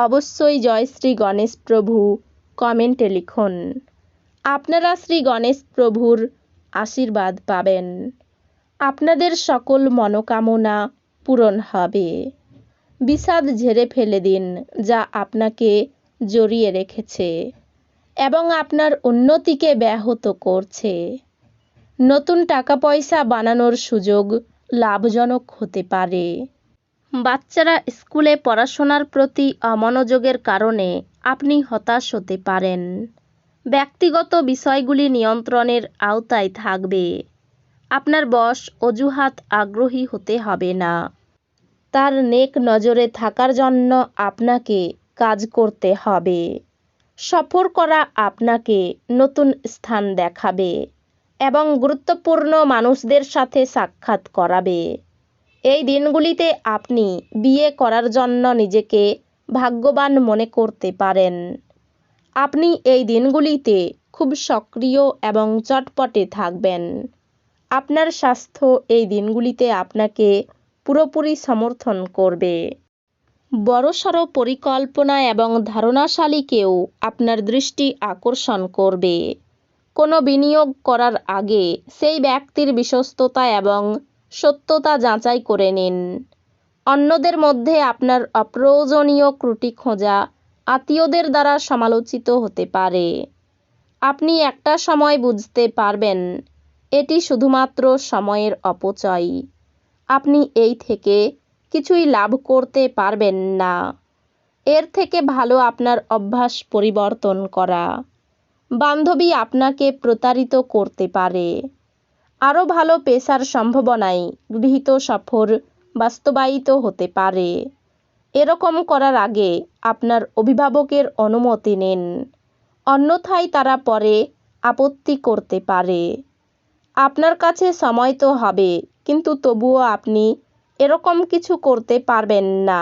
অবশ্যই জয় শ্রী গণেশ প্রভু, কমেন্টে লিখুন। আপনারা শ্রী গণেশ প্রভুর আশীর্বাদ পাবেন। আপনাদের সকল মনোকামনা পূরণ হবে। বিষাদ ঝেড়ে ফেলে দিন যা আপনাকে জড়িয়ে রেখেছে এবং আপনার উন্নতিকে ব্যাহত করছে। নতুন টাকা পয়সা বানানোর সুযোগ লাভজনক হতে পারে। বাচ্চারা স্কুলে পড়াশোনার প্রতি অমনোযোগের কারণে আপনি হতাশ হতে পারেন। ব্যক্তিগত বিষয়গুলি নিয়ন্ত্রণের আওতায় থাকবে। আপনার বস অজুহাত আগ্রহী হতে হবে না। তার নেক নজরে থাকার জন্য আপনাকে কাজ করতে হবে। সফর করা আপনাকে নতুন স্থান দেখাবে এবং গুরুত্বপূর্ণ মানুষদের সাথে সাক্ষাৎ করাবে। এই দিনগুলিতে আপনি বিয়ে করার জন্য নিজেকে ভাগ্যবান মনে করতে পারেন। আপনি এই দিনগুলিতে খুব সক্রিয় এবং চটপটে থাকবেন। আপনার স্বাস্থ্য এই দিনগুলিতে আপনাকে পুরোপুরি সমর্থন করবে। বড়সড় পরিকল্পনা এবং ধারণাশালীকেও আপনার দৃষ্টি আকর্ষণ করবে। কোনো বিনিয়োগ করার আগে সেই ব্যক্তির বিশ্বস্ততা এবং সত্যতা যাচাই করে নিন। অন্যদের মধ্যে আপনার অপ্রয়োজনীয় ত্রুটি খোঁজা আত্মীয়দের দ্বারা সমালোচিত হতে পারে। আপনি একটা সময় বুঝতে পারবেন, এটি শুধুমাত্র সময়ের অপচয়। আপনি এই থেকে কিছুই লাভ করতে পারবেন না। এর থেকে ভালো আপনার অভ্যাস পরিবর্তন করা। বান্ধবী আপনাকে প্রতারিত করতে পারে। আরও ভালো পেশার সম্ভাবনায় গৃহীত সফর বাস্তবায়িত হতে পারে। এরকম করার আগে আপনার অভিভাবকের অনুমতি নিন। অন্যথায় তারা পরে আপত্তি করতে পারে। আপনার কাছে সময় তো হবে, কিন্তু তবুও আপনি এরকম কিছু করতে পারবেন না,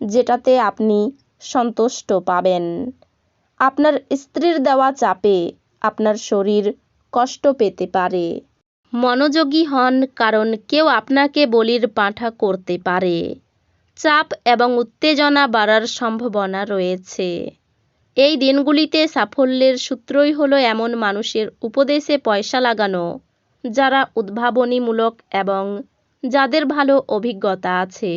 যেটাতে আপনি সন্তুষ্ট পাবেন। আপনার স্ত্রীর দেওয়া চাপে আপনার শরীর কষ্ট পেতে পারে। মনোযোগী হন কারণ কেউ আপনাকে বলির পাঁঠা করতে পারে। চাপ এবং উত্তেজনা বাড়ার সম্ভাবনা রয়েছে। এই দিনগুলিতে সাফল্যের সূত্রই হলো এমন মানুষের উপদেশে পয়সা লাগানো, যারা উদ্ভাবনীমূলক এবং যাদের ভালো অভিজ্ঞতা আছে।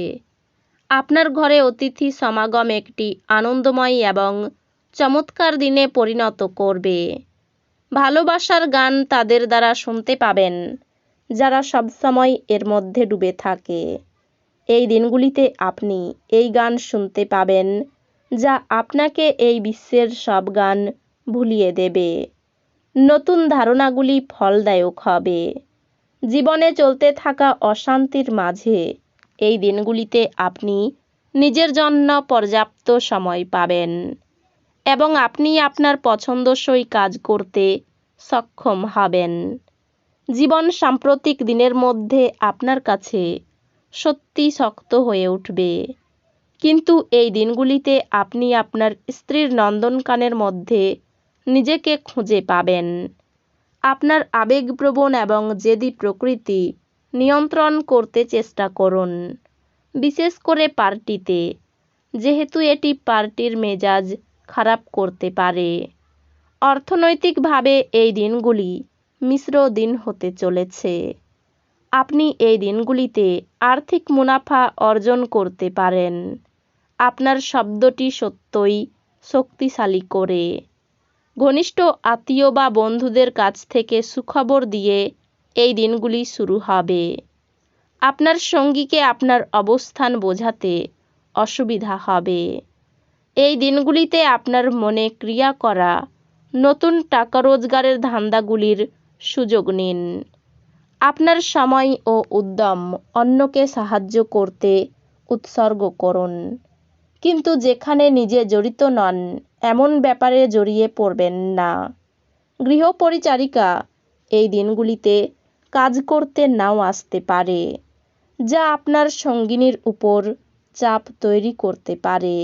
আপনার ঘরে অতিথি সমাগম একটি আনন্দময় এবং চমৎকার দিনে পরিণত করবে। ভালোবাসার গান তাদের দ্বারা শুনতে পাবেন, যারা সবসময় এর মধ্যে ডুবে থাকে। এই দিনগুলিতে আপনি এই গান শুনতে পাবেন, যা আপনাকে এই বিশ্বের সব গান ভুলিয়ে দেবে। নতুন ধারণাগুলি ফলদায়ক হবে। জীবনে চলতে থাকা অশান্তির মাঝে এই দিনগুলিতে আপনি নিজের জন্য পর্যাপ্ত সময় পাবেন। এবং আপনি আপনার পছন্দসই কাজ করতে সক্ষম হবেন। জীবন সাম্প্রতিক দিনের মধ্যে আপনার কাছে সত্যি শক্ত হয়ে উঠবে। কিন্তু এই দিনগুলিতে আপনি আপনার স্ত্রীর নন্দনকানের মধ্যে নিজেকে খুঁজে পাবেন। আপনার আবেগপ্রবণ এবং জেদি প্রকৃতি নিয়ন্ত্রণ করতে চেষ্টা করুন, বিশেষ করে পার্টিতে। যেহেতু এটি পার্টির মেজাজ খারাপ করতে পারে। অর্থনৈতিকভাবে এই দিনগুলি মিশ্র দিন হতে চলেছে। আপনি এই দিনগুলিতে আর্থিক মুনাফা অর্জন করতে পারেন। আপনার শব্দটি সত্যই শক্তিশালী করে। ঘনিষ্ঠ আত্মীয় বা বন্ধুদের কাছ থেকে সুখবর দিয়ে এই দিনগুলি শুরু হবে। আপনার সঙ্গীকে আপনার অবস্থান বোঝাতে অসুবিধা হবে। এই দিনগুলিতে আপনার মনে ক্রিয়া করা, নতুন টাকা রোজগারের ধান্দাগুলির সুযোগ নিন। আপনার সময় ও উদ্যম অন্যকে সাহায্য করতে উৎসর্গ করুন। কিন্তু যেখানে নিজে জড়িত নন, এমন ব্যাপারে জড়িয়ে পড়বেন না। গৃহপরিচারিকা এই দিনগুলিতে কাজ করতে নাও আসতে পারে, যা আপনার সঙ্গিনীর উপর চাপ তৈরি করতে পারে।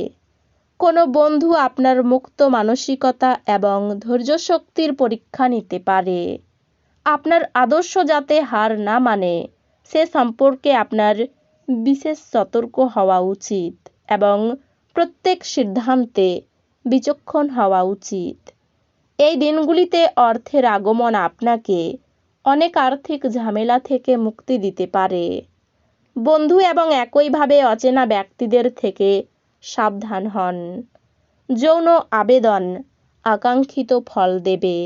কোনো বন্ধু আপনার মুক্ত মানসিকতা এবং ধৈর্যশক্তির পরীক্ষা নিতে পারে। আপনার আদর্শ যাতে হার না মানে সে সম্পর্কে আপনার বিশেষ সতর্ক হওয়া উচিত এবং প্রত্যেক সিদ্ধান্তে বিচক্ষণ হওয়া উচিত। এই দিনগুলিতে অর্থের আগমন আপনাকে অনেক আর্থিক ঝামেলা থেকে মুক্তি দিতে পারে। বন্ধু এবং একইভাবে অচেনা ব্যক্তিদের থেকে সাবধান হন। যৌন আবেদন আকাঙ্ক্ষিত ফল দেবে।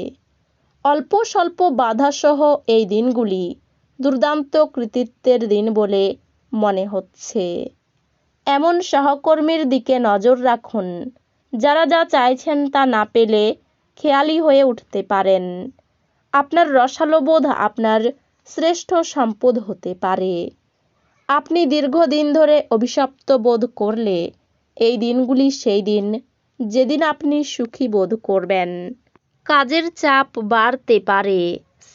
অল্প স্বল্প বাধাসহ এই দিনগুলি দুর্দান্ত কৃতিত্বের দিন বলে মনে হচ্ছে। এমন সহকর্মীর দিকে নজর রাখুন। যারা যা চাইছেন তা না পেলে খেয়ালি হয়ে উঠতে পারেন। আপনার রসালোবোধ আপনার শ্রেষ্ঠ সম্পদ হতে পারে। আপনি দীর্ঘদিন ধরে অভিশপ্ত বোধ করলে এই দিনগুলি সেই দিন যেদিন আপনি সুখী বোধ করবেন। কাজের চাপ বাড়তে পারে,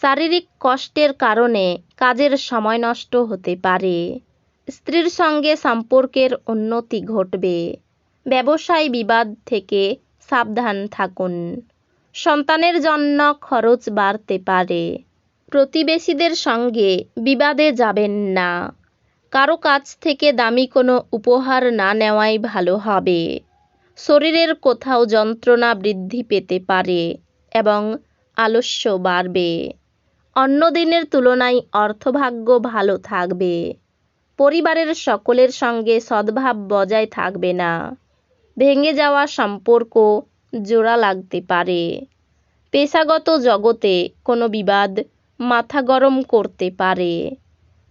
শারীরিক কষ্টের কারণে কাজের সময় নষ্ট হতে পারে। স্ত্রীর সঙ্গে সম্পর্কের উন্নতি ঘটবে, ব্যবসায় বিবাদ থেকে সাবধান থাকুন। সন্তানের জন্য খরচ বাড়তে পারে, প্রতিবেশীদের সঙ্গে বিবাদে যাবেন না। কারও কাছ থেকে দামি কোনো উপহার না নেওয়াই ভালো হবে। শরীরের কোথাও যন্ত্রণা বৃদ্ধি পেতে পারে এবং আলস্য বাড়বে। অন্য দিনের তুলনায় অর্থভাগ্য ভালো থাকবে। পরিবারের সকলের সঙ্গে সদ্ভাব বজায় থাকবে না। ভেঙে যাওয়া সম্পর্ক জোড়া লাগতে পারে। পেশাগত জগতে কোনো বিবাদ মাথা গরম করতে পারে।